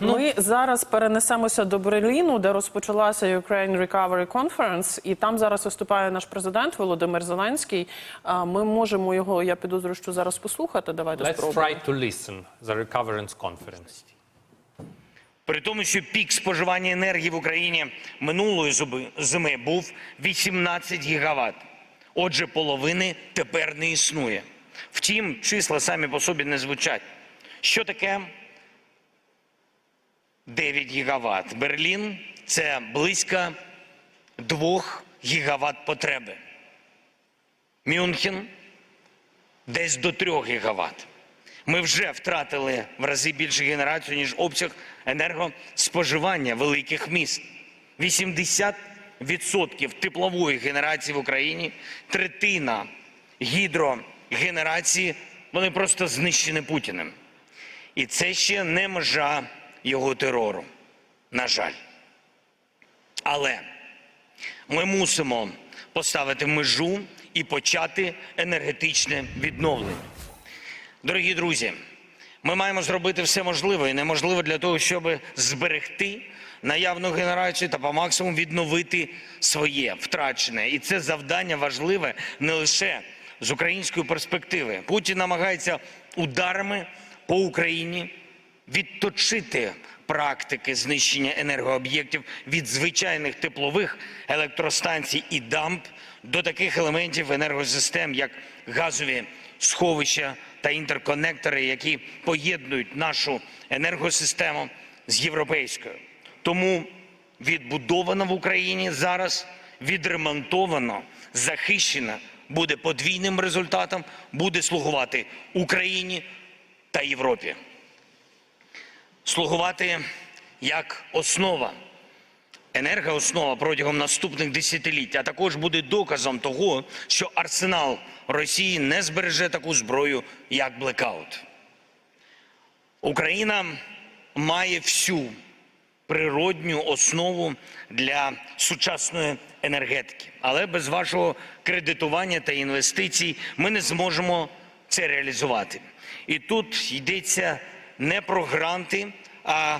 Ми зараз перенесемося до Берліну, де розпочалася Ukraine Recovery Conference, і там зараз виступає наш президент Володимир Зеленський. А, Ми можемо його, я підозрюю, що зараз послухати. Давайте Let's спробуємо. try to listen the recoverance conference. При тому, що пік споживання енергії в Україні минулої зуби- зими був 18 гігават. Отже, половини тепер не існує. Втім, числа самі по собі не звучать. Що таке 9 гігават? Берлін це близько 2 гігават потреби. Мюнхен десь до 3 гігават. Ми вже втратили в рази більше генерацію, ніж обсяг енергоспоживання великих міст. 80% теплової генерації в Україні, третина гідрогенерації, вони просто знищені Путіним. І це ще не межа його терору, на жаль. Але ми мусимо поставити межу і почати енергетичне відновлення. Дорогі друзі, ми маємо зробити все можливе і неможливе для того, щоб зберегти наявну генерацію та по максимуму відновити своє втрачене. І це завдання важливе не лише з української перспективи. Путін намагається ударами по Україні відточити практики знищення енергооб'єктів від звичайних теплових електростанцій і дамб до таких елементів енергосистем, як газові сховища та інтерконектори, які поєднують нашу енергосистему з європейською. Тому відбудовано в Україні зараз відремонтовано, захищено буде подвійним результатом, буде слугувати Україні та Європі слугувати як основа, енергооснова протягом наступних десятиліть, а також буде доказом того, що арсенал Росії не збереже таку зброю, як блекаут. Україна має всю природню основу для сучасної енергетики. Але без вашого кредитування та інвестицій ми не зможемо це реалізувати. І тут йдеться не про гранти, а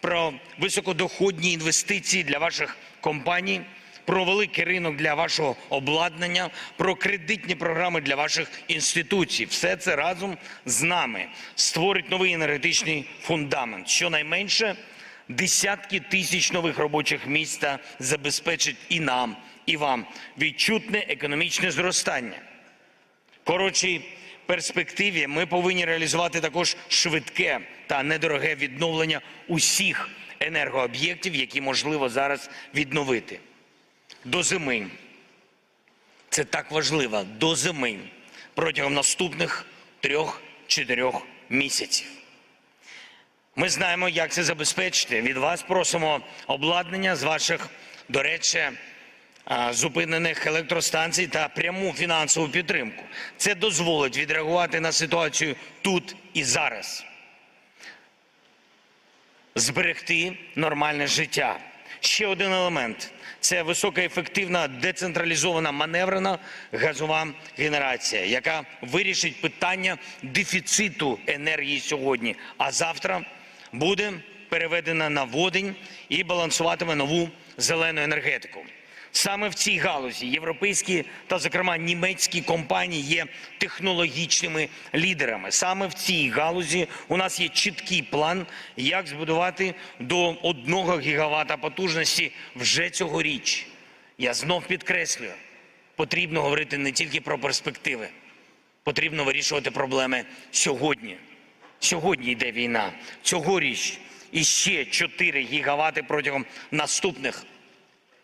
про високодоходні інвестиції для ваших компаній, про великий ринок для вашого обладнання, про кредитні програми для ваших інституцій. Все це разом з нами створить новий енергетичний фундамент. Щонайменше десятки тисяч нових робочих місць забезпечить і нам, і вам відчутне економічне зростання. Коротшій перспективі ми повинні реалізувати також швидке та недороге відновлення усіх енергооб'єктів, які можливо зараз відновити. До зими. Це так важливо до зими протягом наступних трьох-чотирьох місяців. Ми знаємо, як це забезпечити. Від вас просимо обладнання з ваших, до речі, зупинених електростанцій та пряму фінансову підтримку. Це дозволить відреагувати на ситуацію тут і зараз, зберегти нормальне життя. Ще один елемент це високоефективна децентралізована маневрена газова генерація, яка вирішить питання дефіциту енергії сьогодні, а завтра буде переведена на водень і балансуватиме нову зелену енергетику. Саме в цій галузі європейські та, зокрема, німецькі компанії є технологічними лідерами. Саме в цій галузі у нас є чіткий план, як збудувати до 1 гігавата потужності вже цьогоріч. Я знов підкреслюю, потрібно говорити не тільки про перспективи, потрібно вирішувати проблеми сьогодні. Сьогодні йде війна. Цьогоріч іще 4 гігавати протягом наступних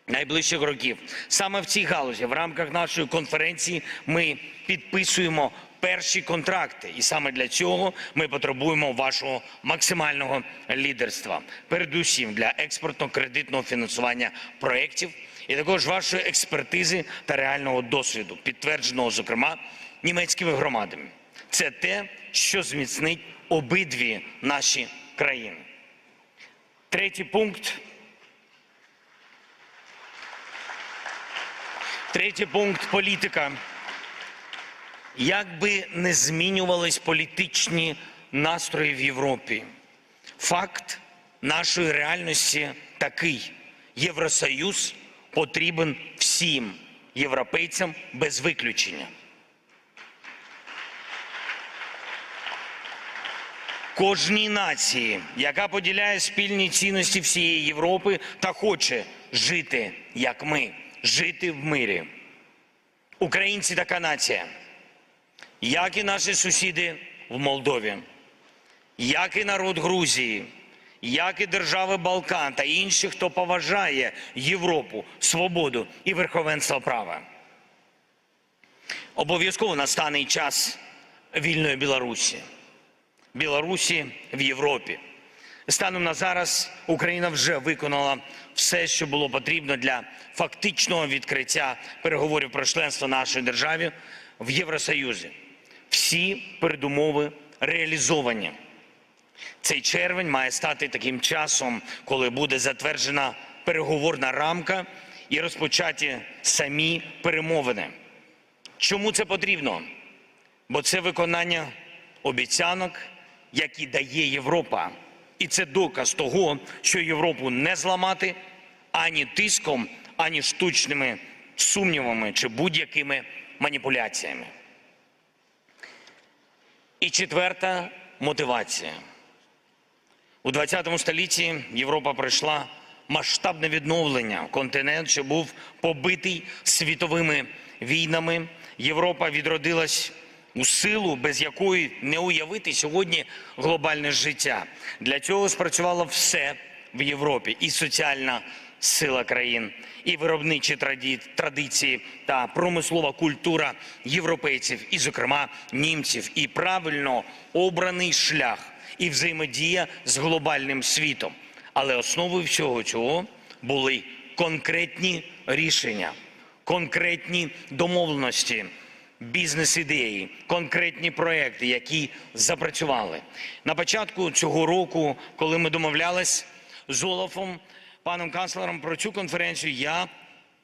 найближчих років. Саме в цій галузі, в рамках нашої конференції, ми підписуємо перші контракти, і саме для цього ми потребуємо вашого максимального лідерства, передусім для експортно-кредитного фінансування проєктів, і також вашої експертизи та реального досвіду, підтвердженого, зокрема, німецькими громадами. Це те, що зміцнить обидві наші країни. Третій пункт. Третій пункт політика. Як би не змінювались політичні настрої в Європі, факт нашої реальності такий: Євросоюз потрібен всім європейцям без виключення. Кожній нації, яка поділяє спільні цінності всієї Європи та хоче жити як ми, жити в мирі. Українці така нація, як і наші сусіди в Молдові, як і народ Грузії, як і держави Балкан та інші, хто поважає Європу, свободу і верховенство права. Обов'язково настане час вільної Білорусі. Білорусі в Європі. Станом на зараз Україна вже виконала все, що було потрібно для фактичного відкриття переговорів про членство нашої держави в Євросоюзі. Всі передумови реалізовані. Цей червень має стати таким часом, коли буде затверджена переговорна рамка і розпочаті самі перемовини. Чому це потрібно? Бо це виконання обіцянок, які дає Європа. І це доказ того, що Європу не зламати ані тиском, ані штучними сумнівами чи будь-якими маніпуляціями. І четверта мотивація. У 20 столітті Європа пройшла масштабне відновлення. Континент, що був побитий світовими війнами. Європа відродилась у силу, без якої не уявити сьогодні глобальне життя. Для цього спрацювало все в Європі: і соціальна сила країн, і виробничі традиції та промислова культура європейців, і, зокрема, німців, і правильно обраний шлях і взаємодія з глобальним світом. Але основою всього цього були конкретні рішення, конкретні домовленості, бізнес-ідеї, конкретні проекти, які запрацювали. На початку цього року, коли ми домовлялись з Олафом, паном канцлером про цю конференцію, я